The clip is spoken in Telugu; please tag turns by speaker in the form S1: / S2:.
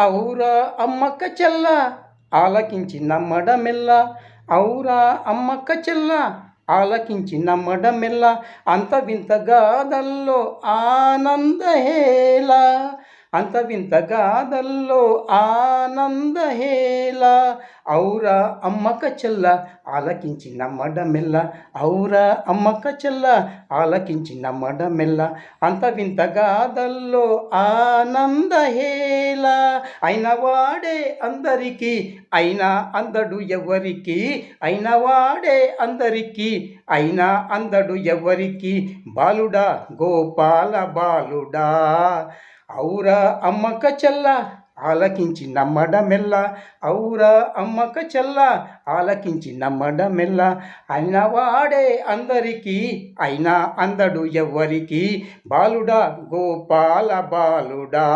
S1: ఔరా అమ్మక్క చెల్ల ఆలకించి నమ్మడమెల్ల. ఔరా అమ్మక్క చెల్ల ఆలకించి నమ్మడమెల్ల. అంత వింత గాథల్లో ఆనందహేళ. అంత వింత గాథల్లో ఆనందహేళ. ఔరా అమ్మక చెల్ల ఆలకించి నమ్మడమెల్ల ఔరా అమ్మక చెల్ల ఆలకించి నమ్మడమెల్ల అంత వింత గాథల్లో ఆనందహేళ. అయిన వాడే అందరికీ అయినా అందడు ఎవరికి అయిన వాడే అందరికీ అయినా అందడు ఎవరికి బాలుడా గోపాల బాలుడా. ఔరా అమ్మక చెల్ల ఆలకించి నమ్మడమెల్ల. ఔరా అమ్మక చెల్ల ఆలకించి నమ్మడమెల్ల. అయినా వాడే అందరికీ అయినా అందడు ఎవ్వరికి. బాలుడా గోపాల బాలుడా.